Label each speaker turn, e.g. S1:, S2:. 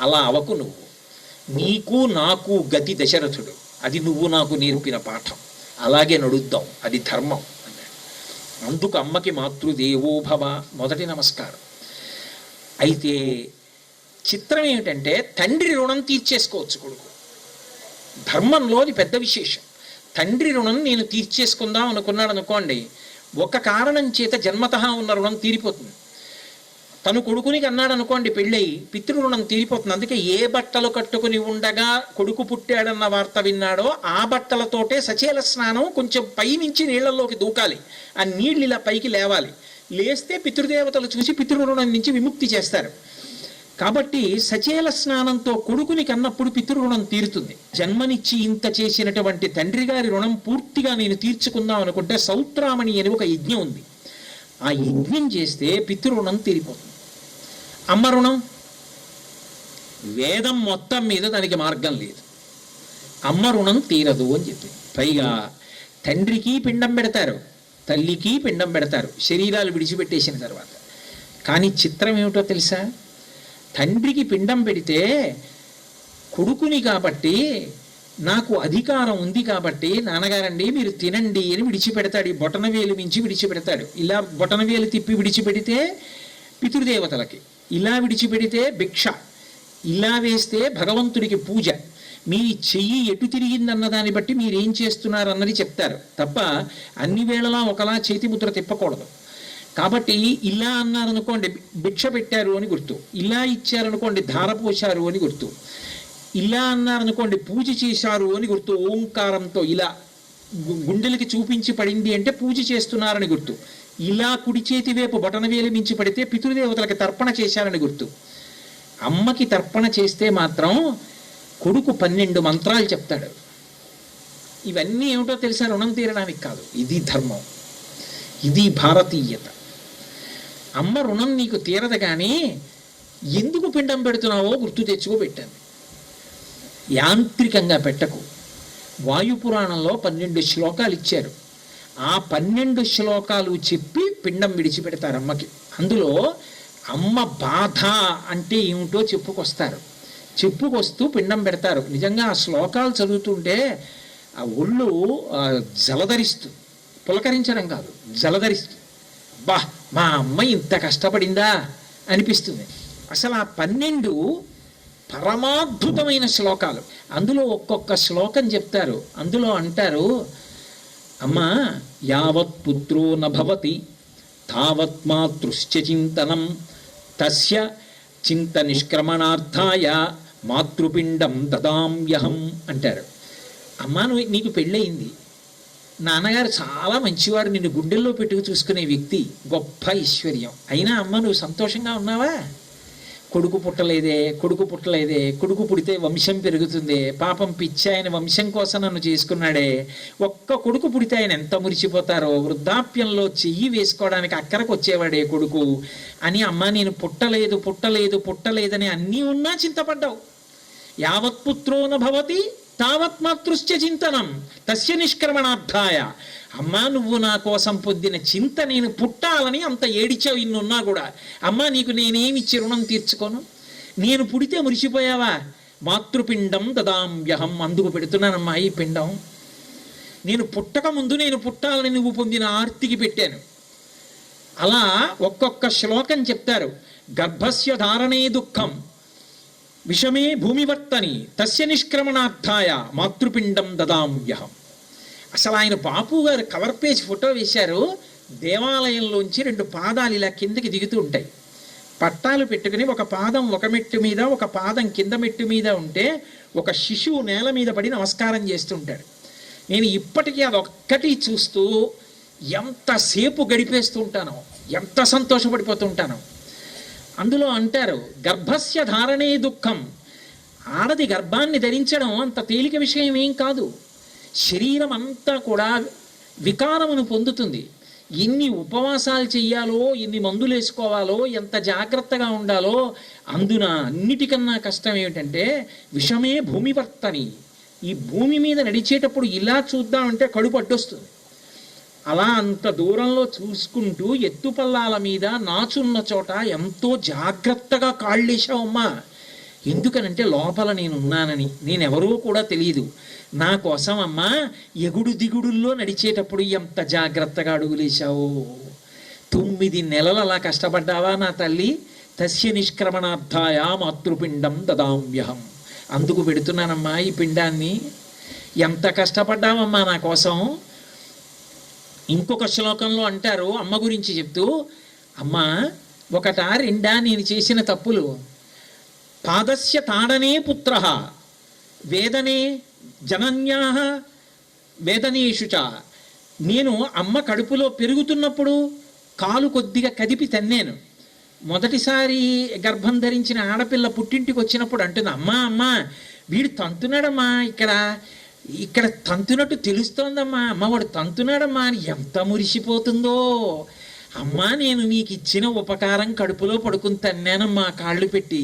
S1: అలా అవకు నువ్వు. నీకు నాకు గతి దశరథుడు. అది నువ్వు నాకు నేర్పిన పాఠం. అలాగే నడుద్దాం. అది ధర్మం అన్నాడు. అందుకు అమ్మకి మాతృదేవోభవ మొదటి నమస్కారం. అయితే చిత్రం ఏమిటంటే తండ్రి రుణం తీర్చేసుకోవచ్చు కొడుకు. ధర్మంలో అది పెద్ద విశేషం. తండ్రి రుణం నేను తీర్చేసుకుందాం అనుకున్నాడు అనుకోండి ఒక కారణం చేత జన్మత ఉన్న రుణం తీరిపోతుంది. తను కొడుకునికి అన్నాడు అనుకోండి పెళ్ళయి పితృణం తీరిపోతుంది. అందుకే ఏ బట్టలు కట్టుకుని ఉండగా కొడుకు పుట్టాడన్న వార్త విన్నాడో ఆ బట్టలతోటే సచేల స్నానం కొంచెం పైనుంచి నీళ్ళలోకి దూకాలి. ఆ నీళ్ళు ఇలా పైకి లేవాలి. లేస్తే పితృదేవతలు చూసి పితృణం నుంచి విముక్తి చేస్తారు. కాబట్టి సచేల స్నానంతో కొడుకుని కన్నప్పుడు పితృరుణం తీరుతుంది. జన్మనిచ్చి ఇంత చేసినటువంటి తండ్రి గారి రుణం పూర్తిగా నేను తీర్చుకుందాం అనుకుంటే సౌత్రామణి అని ఒక యజ్ఞం ఉంది. ఆ యజ్ఞం చేస్తే పితృరుణం తీరిపోతుంది. అమ్మ రుణం? వేదం మొత్తం మీద దానికి మార్గం లేదు. అమ్మ రుణం తీరదు అని చెప్పి. పైగా తండ్రికి పిండం పెడతారు తల్లికి పిండం పెడతారు శరీరాలు విడిచిపెట్టేసిన తర్వాత. కానీ చిత్రం ఏమిటో తెలుసా? తండ్రికి పిండం పెడితే కొడుకుని కాబట్టి నాకు అధికారం ఉంది కాబట్టి నాన్నగారండి మీరు తినండి అని విడిచిపెడతాడు. బొటనవేలు మించి విడిచిపెడతాడు. ఇలా బొటనవేలు తిప్పి విడిచిపెడితే పితృదేవతలకి. ఇలా విడిచిపెడితే భిక్ష ఇలా వేస్తే భగవంతుడికి పూజ. మీ చెయ్యి ఎటు తిరిగిందన్న దాన్ని బట్టి మీరేం చేస్తున్నారన్నది చెప్తారు. తప్ప అన్ని వేళలా ఒకలా చేతి ముద్ర తిప్పకూడదు. కాబట్టి ఇలా అన్నారనుకోండి భిక్ష పెట్టారు అని గుర్తు. ఇలా ఇచ్చారనుకోండి ధార పోశారు అని గుర్తు. ఇలా అన్నారనుకోండి పూజ చేశారు అని గుర్తు. ఓంకారంతో ఇలా గు- గుండెలకి చూపించి పడింది అంటే పూజ చేస్తున్నారని గుర్తు. ఇలా కుడి చేతి వైపు బొటనవేలు మించి పడితే పితృదేవతలకి తర్పణ చేశారని గుర్తు. అమ్మకి తర్పణ చేస్తే మాత్రం కొడుకు పన్నెండు మంత్రాలు చెప్తాడు. ఇవన్నీ ఏమిటో తెలుసా? రుణం తీరడానికి కాదు. ఇది ధర్మం. ఇది భారతీయత. అమ్మ రుణం నీకు తీరదు కానీ ఎందుకు పిండం పెడుతున్నావో గుర్తు తెచ్చుకో పెట్టాను యాంత్రికంగా పెట్టకు. వాయుపురాణంలో పన్నెండు శ్లోకాలు ఇచ్చారు. ఆ పన్నెండు శ్లోకాలు చెప్పి పిండం విడిచిపెడతారు అమ్మకి. అందులో అమ్మ బాధ అంటే ఏమిటో చెప్పుకొస్తారు. చెప్పుకొస్తూ పిండం పెడతారు. నిజంగా ఆ శ్లోకాలు చదువుతుంటే ఆ ఒళ్ళు ఆ, జలధరిస్తుంది పులకరించడం కాదు జలధరిస్తుంది బా మా అమ్మ ఇంత కష్టపడిందా అనిపిస్తుంది. అసలు ఆ పన్నెండు పరమాద్భుతమైన శ్లోకాలు. అందులో ఒక్కొక్క శ్లోకం చెప్తారు. అందులో అంటారు అమ్మా యావత్ పుత్రో నభవతి తావత్ మాతృశ్చ చింతనం తస్య చింత నిష్క్రమణార్థాయ మాతృపిండం దదామ్యహం అంటారు. అమ్మా నువ్వు నీకు పెళ్ళయింది. నాన్నగారు చాలా మంచివాడు నిన్ను గుండెల్లో పెట్టుకు చూసుకునే వ్యక్తి గొప్ప ఐశ్వర్యం. అయినా అమ్మ నువ్వు సంతోషంగా ఉన్నావా? కొడుకు పుట్టలేదే కొడుకు పుట్టలేదే కొడుకు పుడితే వంశం పెరుగుతుంది పాపం పిచ్చి ఆయన వంశం కోసం నన్ను చేసుకున్నాడే. ఒక్క కొడుకు పుడితే ఆయన ఎంత మురిసిపోతారో వృద్ధాప్యంలో చెయ్యి వేసుకోవడానికి అక్కరకు వచ్చేవాడే కొడుకు. అని అమ్మ నేను పుట్టలేదు పుట్టలేదు పుట్టలేదని అన్నీ ఉన్నా చింతపడ్డావు. యావత్ భవతి తావత్ మాతృశ్చ చింతనం. తస్య నిష్క్రమణార్థాయ. అమ్మా నువ్వు నా కోసం పొద్దిన చింత నేను పుట్టాలని అంత ఏడిచావు ఇన్నున్నా కూడా. అమ్మా నీకు నేనేమిచ్చి రుణం తీర్చుకోను? నేను పుడితే మురిసిపోయావా? మాతృపిండం దదాంబ్యహం అందుకు పెడుతున్నానమ్మా ఈ పిండం. నేను పుట్టక ముందు నేను పుట్టాలని నువ్వు పొందిన ఆర్తికి పెట్టాను. అలా ఒక్కొక్క శ్లోకం చెప్తారు. గర్భస్య ధారణే దుఃఖం. విషమే భూమివర్తని తస్య నిష్క్రమణార్థాయ మాతృపిండం దదామ్యహం అసలు ఆయన బాపు గారు కవర్ పేజ్ ఫోటో వేశారు దేవాలయంలోంచి రెండు పాదాలు ఇలా కిందకి దిగుతూ ఉంటాయి. పట్టాలు పెట్టుకుని ఒక పాదం ఒక మెట్టు మీద ఒక పాదం కింద మెట్టు మీద ఉంటే ఒక శిశువు నేల మీద పడి నమస్కారం చేస్తుంటాడు నేను ఇప్పటికీ అదొక్కటి చూస్తూ ఎంతసేపు గడిపేస్తూ ఉంటానో ఎంత సంతోషపడిపోతుంటానో అందులో అంటారు గర్భస్య ధారణే దుఃఖం. ఆడది గర్భాన్ని ధరించడం అంత తేలిక విషయం ఏం కాదు. శరీరం అంతా కూడా వికారమును పొందుతుంది. ఎన్ని ఉపవాసాలు చెయ్యాలో ఎన్ని మందులు వేసుకోవాలో ఎంత జాగ్రత్తగా ఉండాలో అందున అన్నిటికన్నా కష్టం ఏమిటంటే విషమే భూమివర్తని. ఈ భూమి మీద నడిచేటప్పుడు ఇలా చూద్దామంటే కడుపు అడ్డొస్తుంది. అలా అంత దూరంలో చూసుకుంటూ ఎత్తుపల్లాల మీద నాచున్న చోట ఎంతో జాగ్రత్తగా కాళ్ళేశావమ్మా ఎందుకనంటే లోపల నేను ఉన్నానని నేనెవరో కూడా తెలియదు నా కోసం అమ్మా ఎగుడు దిగుడుల్లో నడిచేటప్పుడు ఎంత జాగ్రత్తగా అడుగులేశావు తొమ్మిది నెలలు అలా కష్టపడ్డావా నా తల్లి? తస్య నిష్క్రమణార్థాయ మాతృపిండం దదామ్యహం. అందుకు పెడుతున్నానమ్మా ఈ పిండాన్ని. ఎంత కష్టపడ్డావమ్మా నా కోసం? ఇంకొక శ్లోకంలో అంటారు అమ్మ గురించి చెప్తూ అమ్మ ఒకట రెండా నేను చేసిన తప్పులు? పాదస్య తాడనే పుత్ర వేదనే జనన్యా వేదనేషు నేను అమ్మ కడుపులో పెరుగుతున్నప్పుడు కాలు కొద్దిగా కదిపి తన్నాను. మొదటిసారి గర్భం ధరించిన ఆడపిల్ల పుట్టింటికి వచ్చినప్పుడు అంటుంది అమ్మా అమ్మా వీడు తంతున్నాడమ్మా ఇక్కడ. ఇక్కడ తంతునట్టు తెలుస్తోందమ్మా. అమ్మ వాడు అని ఎంత మురిసిపోతుందో. అమ్మా నేను నీకు ఇచ్చిన ఉపకారం కడుపులో పడుకుని తన్నానమ్మా కాళ్ళు పెట్టి.